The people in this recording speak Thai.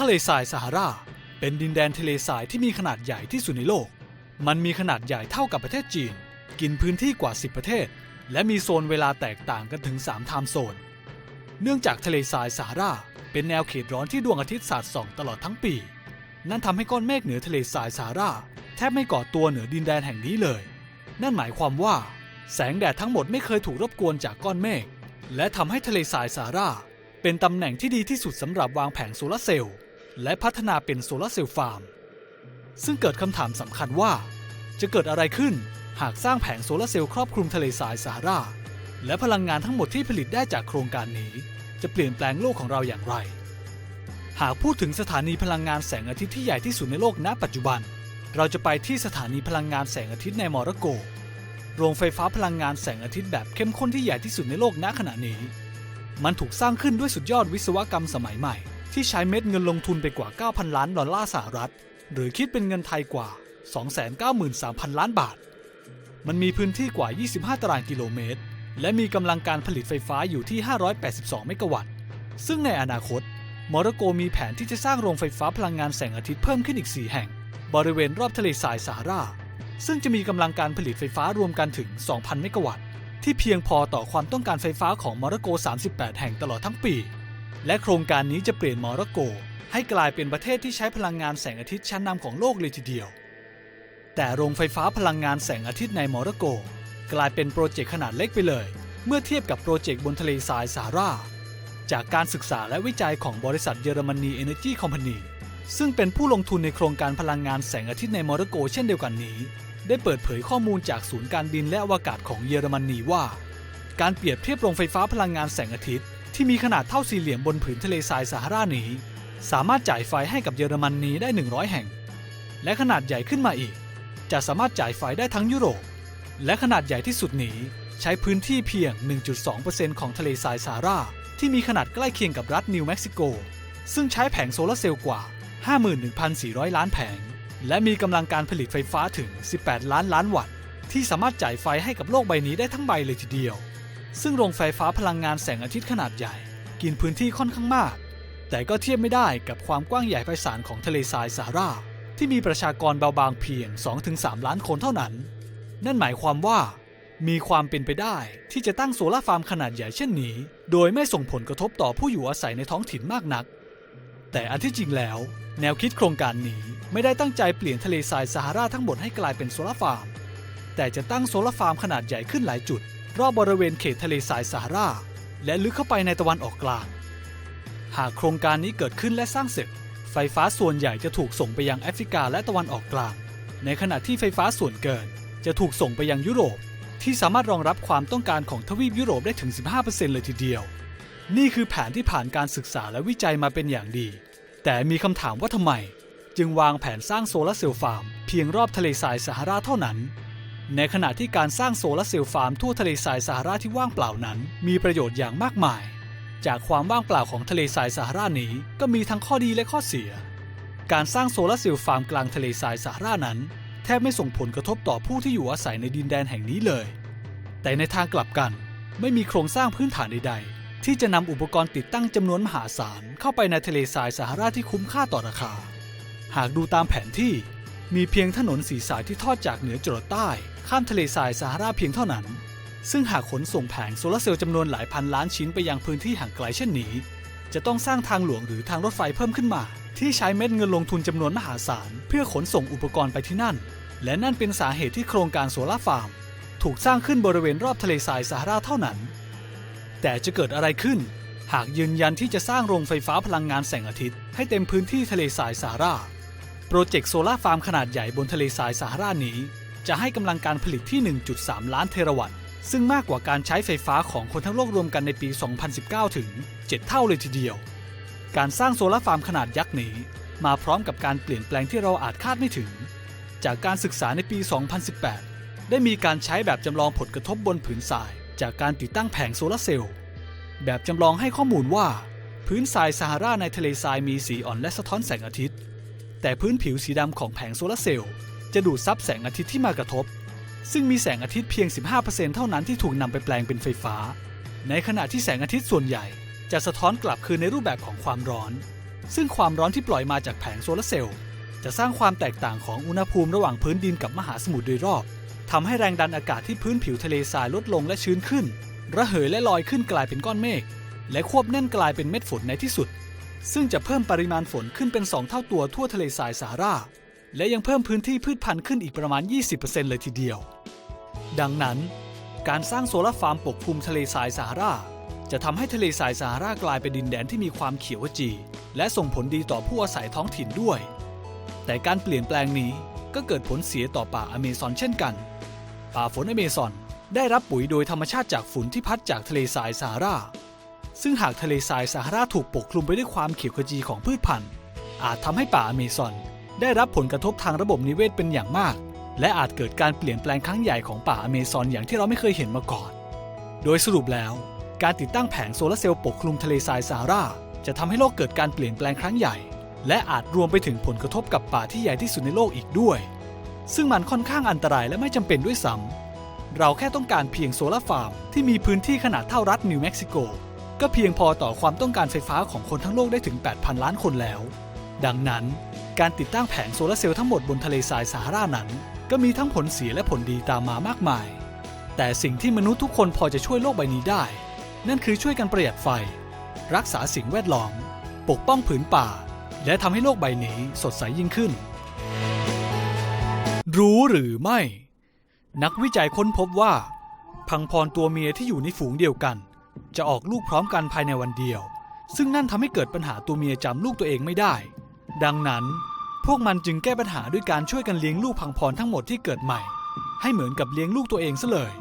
ทะเลทรายซาฮารา เป็นดินแดนทะเลทรายที่มีขนาดใหญ่ที่สุดในโลก มันมีขนาดใหญ่เท่ากับประเทศจีน กินพื้นที่กว่า 10 ประเทศ และมีโซนเวลาแตกต่างกันถึง3ไทม์โซน เนื่องจากทะเลทรายซาฮารา เป็นแนวเขตร้อนที่ดวงอาทิตย์สาดส่องตลอดทั้งปี นั่นทำให้ก้อนเมฆเหนือทะเลทรายซาฮารา แทบไม่ก่อตัวเหนือดินแดนแห่งนี้เลย นั่นหมายความว่า แสงแดดทั้งหมดไม่เคยถูกรบกวนจากก้อนเมฆและทำให้ทะเลทรายซาฮาราเป็นตำแหน่งที่ดีที่สุดสำหรับวางแผงโซลาร์เซลล์ และพัฒนาเป็นโซลาร์เซลล์ฟาร์ม ซึ่งเกิดคำถามสำคัญว่า จะเกิดอะไรขึ้นหากสร้างแผงโซลาร์เซลล์ครอบคลุมทะเลทรายซาฮารา และพลังงานทั้งหมดที่ผลิตได้จากโครงการนี้ จะเปลี่ยนแปลงโลกของเราอย่างไร หากพูดถึงสถานีพลังงานแสงอาทิตย์ที่ใหญ่ที่สุดในโลกณ ปัจจุบัน เราจะไปที่สถานีพลังงานแสงอาทิตย์ในมอร็อกโก โรงไฟฟ้าพลังงานแสงอาทิตย์แบบเข้มข้นที่ใหญ่ที่สุดในโลกณขณะนี้ มันถูกสร้างขึ้นด้วยสุดยอดวิศวกรรมสมัยใหม่ ที่ใช้เม็ดเงินลงทุนไปกว่า 9,000 ล้านดอลลาร์สหรัฐ หรือคิดเป็นเงินไทยกว่า 293,000 ล้านบาท มันมีพื้นที่กว่า 25 ตารางกิโลเมตร และมีกำลังการผลิตไฟฟ้าอยู่ที่ 582 เมกะวัตต์ ซึ่งในอนาคตมอร็อกโกมีแผนที่จะสร้างโรงไฟฟ้าพลังงานแสงอาทิตย์เพิ่มขึ้นอีก 4 แห่ง บริเวณรอบทะเลทรายซาฮารา ซึ่งจะมีกำลังการผลิตไฟฟ้ารวมกันถึง 2,000 เมกะวัตต์ ที่เพียงพอต่อความต้องการไฟฟ้าของมอร็อกโก 38 แห่งตลอดทั้งปี และโครงการนี้จะเปลี่ยนมอร็อกโก ให้กลายเป็นประเทศที่ใช้พลังงานแสงอาทิตย์ชั้นนำของโลกเลยทีเดียว แต่โรงไฟฟ้าพลังงานแสงอาทิตย์ในมอร็อกโก กลายเป็นโปรเจกต์ขนาดเล็กไปเลย เมื่อเทียบกับโปรเจกต์บนทะเลทรายซาฮาราจากการศึกษาและวิจัยของบริษัทเยอรมนีเอเนจีคอมพานีซึ่งเป็นผู้ลงทุนในโครงการพลังงานแสงอาทิตย์ในมอร็อกโก เช่นเดียวกันนี้ ได้เปิดเผยข้อมูลจากศูนย์การบินและอวกาศของเยอรมนีว่า การเปรียบเทียบโรงไฟฟ้าพลังงานแสงอาทิตย์ ที่มีขนาดเท่าสี่เหลี่ยมบนผืนทะเลทรายซาฮารานี้ สามารถจ่ายไฟให้กับเยอรมนนีได้ 100 แห่ง และขนาดใหญ่ขึ้นมาอีก จะสามารถจ่ายไฟได้ทั้งยุโรป และขนาดใหญ่ที่สุดนี้ใช้พื้นที่เพียง 1.2%ของทะเลทรายซาฮารา ที่มีขนาดใกล้เคียงกับรัฐนิวเม็กซิโก ซึ่งใช้แผงโซลาร์เซลล์กว่า 51,400 ล้านแผง และมีกำลังการผลิตไฟฟ้าถึง 18 ล้านล้านวัตต์ ที่สามารถจ่ายไฟให้กับโลกใบนี้ได้ทั้งใบเลยทีเดียว ซึ่งโรงไฟฟ้าพลังงานแสงอาทิตย์ขนาดใหญ่ กินพื้นที่ค่อนข้างมาก แต่ก็เทียบไม่ได้กับความกว้างใหญ่ไพศาลของทะเลทรายซาฮารา ที่มีประชากรเบาบางเพียง 2-3 ล้านคนเท่านั้น นั่นหมายความว่า มีความเป็นไปได้ที่จะตั้งโซลาร์ฟาร์มขนาดใหญ่เช่นนี้ โดยไม่ส่งผลกระทบต่อผู้อยู่อาศัยในท้องถิ่นมากนัก แต่อันที่จริงแล้ว แนวคิดโครงการนี้ไม่ได้ตั้งใจเปลี่ยนทะเลทรายซาฮาราทั้งหมดให้กลายเป็นโซลาร์ฟาร์มแต่จะตั้งโซลาร์ฟาร์มขนาดใหญ่ขึ้นหลายจุด รอบบริเวณเขตทะเลทรายซาฮารา และลึกเข้าไปในตะวันออกกลาง หากโครงการนี้เกิดขึ้นและสร้างเสร็จ ไฟฟ้าส่วนใหญ่จะถูกส่งไปยังแอฟริกาและตะวันออกกลาง ในขณะที่ไฟฟ้าส่วนเกิน จะถูกส่งไปยังยุโรป ที่สามารถรองรับความต้องการของทวีปยุโรปได้ถึง 15%เลยทีเดียว นี่คือแผนที่ผ่านการศึกษาและวิจัยมาเป็นอย่างดี แต่มีคำถามว่าทำไม จึงวางแผนสร้างโซลาร์เซลล์ฟาร์มเพียงรอบทะเลทรายซาฮาราเท่านั้น ในขณะที่การสร้างโซลาร์เซลล์ฟาร์มทั่วทะเลทรายซาฮาราที่ว่างเปล่านั้น มีประโยชน์อย่างมากมาย จากความว่างเปล่าของทะเลทรายซาฮารานี้ก็มีทั้งข้อดีและข้อเสีย การสร้างโซลาร์เซลล์ฟาร์มกลางทะเลทรายซาฮารานั้น แทบไม่ส่งผลกระทบต่อผู้ที่อยู่อาศัยในดินแดนแห่งนี้เลย แต่ในทางกลับกัน ไม่มีโครงสร้างพื้นฐานใด ๆ ที่จะนำอุปกรณ์ติดตั้งจำนวนมหาศาลเข้าไปในทะเลทรายซาฮาราที่คุ้มค่าต่อราคา หากดูตามแผนที่ มีเพียงถนนสีสายที่ทอดจากเหนือจรดใต้ ข้ามทะเลทรายซาฮาราเพียงเท่านั้น ซึ่งหากขนส่งแผงโซลาร์เซลล์จำนวนหลายพันล้านชิ้นไปยังพื้นที่ห่างไกลเช่นนี้ จะต้องสร้างทางหลวงหรือทางรถไฟเพิ่มขึ้นมา ที่ใช้เม็ดเงินลงทุนจำนวนมหาศาล เพื่อขนส่งอุปกรณ์ไปที่นั่น และนั่นเป็นสาเหตุที่โครงการโซลาร์ฟาร์ม ถูกสร้างขึ้นบริเวณรอบทะเลทรายซาฮาราเท่านั้น แต่จะเกิดอะไรขึ้น หากยืนยันที่จะสร้างโรงไฟฟ้าพลังงานแสงอาทิตย์ ให้เต็มพื้นที่ทะเลทรายซาฮารา โปรเจกต์โซลาร์ฟาร์มขนาดใหญ่บนทะเลทรายซาฮารานี้ จะให้กำลังการผลิตที่ 1.3 ล้านเทราวัตต์ ซึ่งมากกว่าการใช้ไฟฟ้าของคนทั้งโลกรวมกันในปี 2019 ถึง 7 เท่าเลยทีเดียว การสร้างโซลาร์ฟาร์มขนาดยักษ์นี้ มาพร้อมกับการเปลี่ยนแปลงที่เราอาจคาดไม่ถึง จากการศึกษาในปี 2018 ได้มีการใช้แบบจำลองผลกระทบบนผืนทราย จากการติดตั้งแผงโซลาเซลล์ แบบจำลองให้ข้อมูลว่า พื้นทรายซาฮาราในทะเลทรายมีสีอ่อนและสะท้อนแสงอาทิตย์ แต่พื้นผิวสีดำของแผงโซลาร์เซลล์จะดูดซับแสงอาทิตย์ที่มากระทบ ซึ่งมีแสงอาทิตย์เพียง 15%เท่านั้นที่ถูกนำไปแปลงเป็นไฟฟ้า ในขณะที่แสงอาทิตย์ส่วนใหญ่ จะสะท้อนกลับคืนในรูปแบบของความร้อน ซึ่งความร้อนที่ปล่อยมาจากแผงโซลาร์เซลล์จะสร้างความแตกต่างของอุณหภูมิระหว่างพื้นดินกับมหาสมุทรโดยรอบทำให้แรงดันอากาศที่พื้นผิวทะเลทรายลดลงและชื้นขึ้น ระเหยและลอยขึ้นกลายเป็นก้อนเมฆและควบแน่นกลายเป็นเม็ดฝนในที่สุด ซึ่งจะเพิ่มปริมาณฝนขึ้นเป็น 2 เท่าตัวทั่วทะเลทรายซาฮารา และยังเพิ่มพื้นที่พืชพันธุ์ขึ้นอีกประมาณ 20%เลยทีเดียว ดังนั้นการสร้างโซลาร์ฟาร์มปกคลุมทะเลทรายซาฮารา จะทำให้ทะเลทรายซาฮารากลายเป็นดินแดนที่มีความเขียวขจี และส่งผลดีต่อผู้อาศัยท้องถิ่นด้วย แต่การเปลี่ยนแปลงนี้ก็เกิดผลเสียต่อป่าอเมซอนเช่นกัน ป่าฝนอเมซอนได้รับปุ๋ยโดยธรรมชาติจากฝุ่นที่พัดจากทะเลทรายซาฮารา ซึ่งหากทะเลทรายซาฮาราถูกปกคลุมไปด้วยความเขียวขจีของพืชพันธุ์ อาจทำให้ป่าอเมซอน ได้รับผลกระทบทางระบบนิเวศเป็นอย่างมาก และอาจเกิดการเปลี่ยนแปลงครั้งใหญ่ของป่าอเมซอนอย่างที่เราไม่เคยเห็นมาก่อน โดยสรุปแล้ว การติดตั้งแผงโซลาร์เซลล์ปกคลุมทะเลทรายซาฮาราจะทำให้โลกเกิดการเปลี่ยนแปลงครั้งใหญ่ และอาจรวมไปถึงผลกระทบกับป่าที่ใหญ่ที่สุดในโลกอีกด้วย ซึ่งมันค่อนข้างอันตรายและไม่จำเป็นด้วยซ้ำเราแค่ต้องการเพียงโซลาร์ฟาร์มที่มีพื้นที่ขนาดเท่ารัฐนิวเม็กซิโก ก็เพียงพอต่อความต้องการไฟฟ้าของคนทั้งโลกได้ถึง 8,000 ล้านคนแล้ว ดังนั้น การติดตั้งแผงโซลาร์เซลล์ทั้งหมดบนทะเลทรายซาฮารานั้น ก็มีทั้งผลเสียและผลดีตามมามากมาย แต่สิ่งที่มนุษย์ทุกคนพอจะช่วยโลกใบนี้ได้ นั่นคือช่วยกันประหยัดไฟ รักษาสิ่งแวดล้อม ปกป้องผืนป่า และทำให้โลกใบนี้สดใสยิ่งขึ้น รู้หรือไม่ นักวิจัยค้นพบว่า พังพรตัวเมียที่อยู่ในฝูงเดียวกัน จะออกลูกพร้อมกันภายในวันเดียว ซึ่งนั่นทำให้เกิดปัญหาตัวเมียจำลูกตัวเองไม่ได้ ดังนั้น พวกมันจึงแก้ปัญหาด้วยการช่วยกันเลี้ยงลูกพังพรทั้งหมดที่เกิดใหม่ ให้เหมือนกับเลี้ยงลูกตัวเองซะเลย